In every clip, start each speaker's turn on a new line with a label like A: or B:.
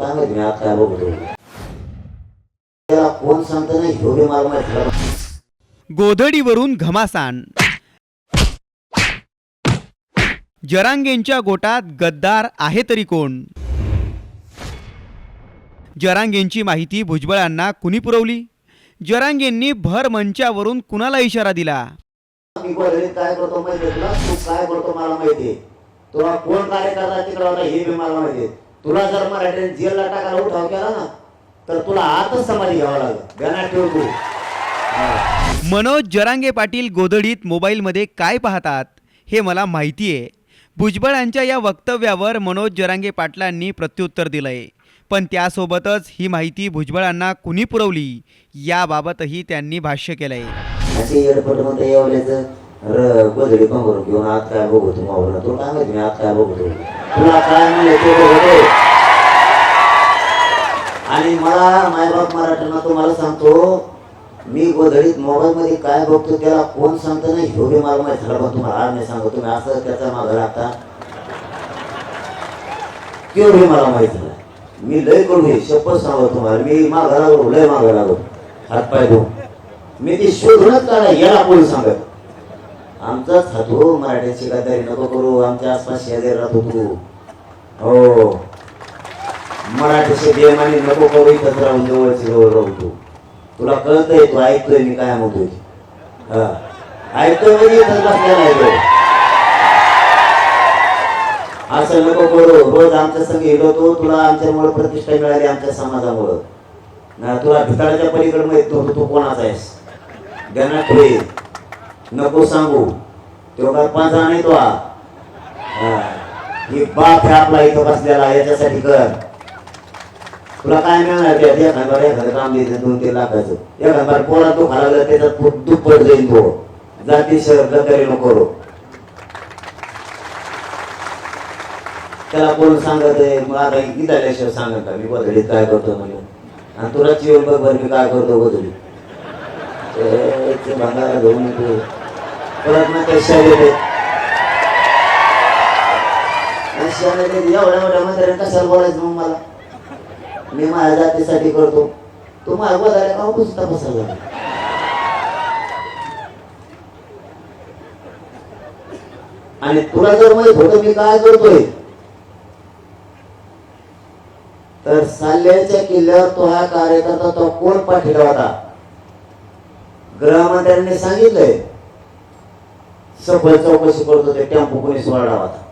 A: काय माहिती मी आज काय बघतो त्याला कोण सांगतं नाही ह्यो बी मला माहिती झाला.
B: गोधडीवरून घमासान. जरांगेंच्या गोटात गद्दार आहे तरी कोण? जरांगेंची माहिती भुजबळांना कुणी पुरवली? जरांगेंनी भर मंचावरून कुणाला इशारा दिला?
A: मी काय करतो माहिती आहे तुला? तू काय करतो मला माहिती आहे तुला कोण कार्यकर्ता तिकडे होता हे बी मला माहिती आहे तुला जर मराठीने जेलला टाकायला उठाव केला ना तर तुला आताच समाधी घ्यावा लागेल. ध्यानात ठेव तू. हा.
B: मनोज जरांगे पाटील गोधडीत मोबाईलमध्ये काय पाहतात हे मला माहिती आहे. भुजबळांच्या या वक्तव्यावर मनोज जरांगे पाटलांनी प्रत्युत्तर दिलंय. पण त्यासोबतच ही माहिती भुजबळांना कुणी पुरवली याबाबतही त्यांनी भाष्य केलंय.
A: र गोधडी पण घेऊन आत काय बघतो मावला तुला काय माहिती मी आत काय बघतो तुला? काय म्हणले ते बघतो आणि मला मायबाप मराठ्यांना तुम्हाला सांगतो मी गोधडीत मोबाईल मध्ये काय बघतो त्याला कोण सांगतं नाही ह्यो बी मला माहिती झाला पण तुम्हाला आज नाही सांगतो तुम्ही असं त्याचा मागं लागता त्यो बी मला माहिती झाला. मी लय कडू आहे शपथ सांगतो तुम्हाला मी मागं लागलो लय मागं लागलो हातपाय धुवून. मी ती शोधूनच काढा याला कोणी सांगत? आमचाच हातो मराठ्याची गद्दारी नको करू आमच्या आसपास शेजारी राहतो तू. हो. मराठीशी बेमानी नको करू इथंच राहून जवळची जवळ राहू तू. तुला कळतंय तू ऐकतोय मी काय म्हणतोय. हा. ऐकतोय म्हणजे इथंच बसलेला आहे तो. असं नको करू. रोज आमच्या संग गेलो तो तुला आमच्यामुळे प्रतिष्ठा मिळाली आमच्या समाजामुळं. तुला भिताळाच्या पलीकडे माहीत नव्हतं तू कोणाचा आहेस. गणा नको सांगू. तो काय नाही तो हा. ही. बाप हे आपला इथं बसलेला याच्यासाठी कर. तुला काय मिळणार त्यात एखाद्या एखादं काम द्यायचं दोन तीन लाखाचं. हजार पोरा तू खाला त्याच्यात पु- दुप्पट जाईल तो. जाती शहर तरी नको त्याला कोण सांगत आहे? मग आता इथल्याशिवाय सांगत का मी बदलीत काय करतो म्हणून आणि तुला चिवण बघ मी काय करतो बदली ते घेऊन येतो. परत मग ते शाळेत आणि शाळेत एवढ्या मोठ्या कशाला बोलायचं मग मला मी माझ्या जातीसाठी करतो तू माझ्या बोलायला का पुसता बसायला आणि तुला जर माहीत होत मी काय करतोय तर साल्ल्याच्या किल्ल्यावर तो हा कार्यकर्ता तो कोण पाठिला होता गृहमंत्र्यांनी सांगितलंय सफल चौकशी करतो ते टेम्पो कोणी सोडला होता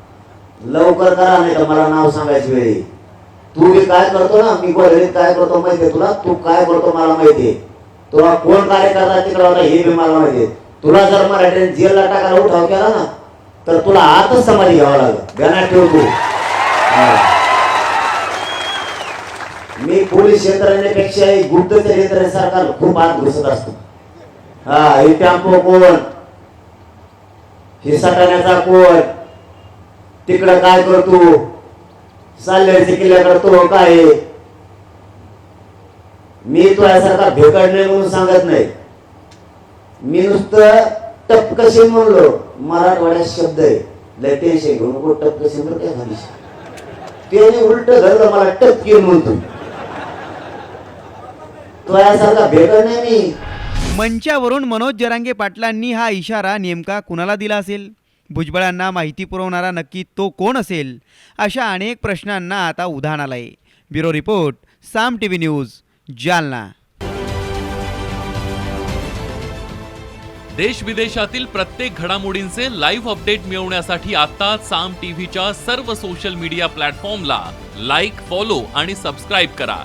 A: लवकर करा नाही तर मला नाव सांगायची वेळी तू मी काय करतो ना मी गोधडीत काय करतो माहितीये तुला? तू काय करतो मला माहितीये तुला कोण कार्यकर्ता तिकडे होता हे बी मला माहितीये तुला जर मराठी जेलला टाकायला उठाव केला ना तर तुला आतच समाधी घ्यावा लागेल. ध्यानात ठेव तू. हा. मी पोलीस यंत्रणेपेक्षा गुप्तचर सरकार खूप आत घुसत असतो. हा हे टॅम्पो कोण? हे सटाण्याचा कोण? तिकडं काय करतो? चालल्याचे किल्ल्याकडे तो काय? मी तो यासारखा भेकड नाही म्हणून सांगत नाही. मी नुसतं टपकशी म्हणलो. मराठवाड्यात शब्द आहे. लय टेन्शन घेऊ नको टपकशी म्हणतो काय खाली त्याने उलट धरलं मला टपकी म्हणतो तो यासारखा भेकड नाही मी.
B: मंचावरून मनोज जरांगे पाटलांनी हा इशारा नेमका कुणाला दिला असेल? भुजबळांना माहिती पुरवणारा नक्की तो कोण असेल? अशा अनेक प्रश्नांना आता उधाण आलंय. Bureau report Saam T V news Jalna.
C: देश विदेशातील प्रत्येक घडामोडींचे लाईव्ह अपडेट मिळवण्यासाठी आता साम टीव्हीच्या सर्व सोशल मीडिया प्लॅटफॉर्मला लाईक फॉलो आणि सबस्क्राईब करा.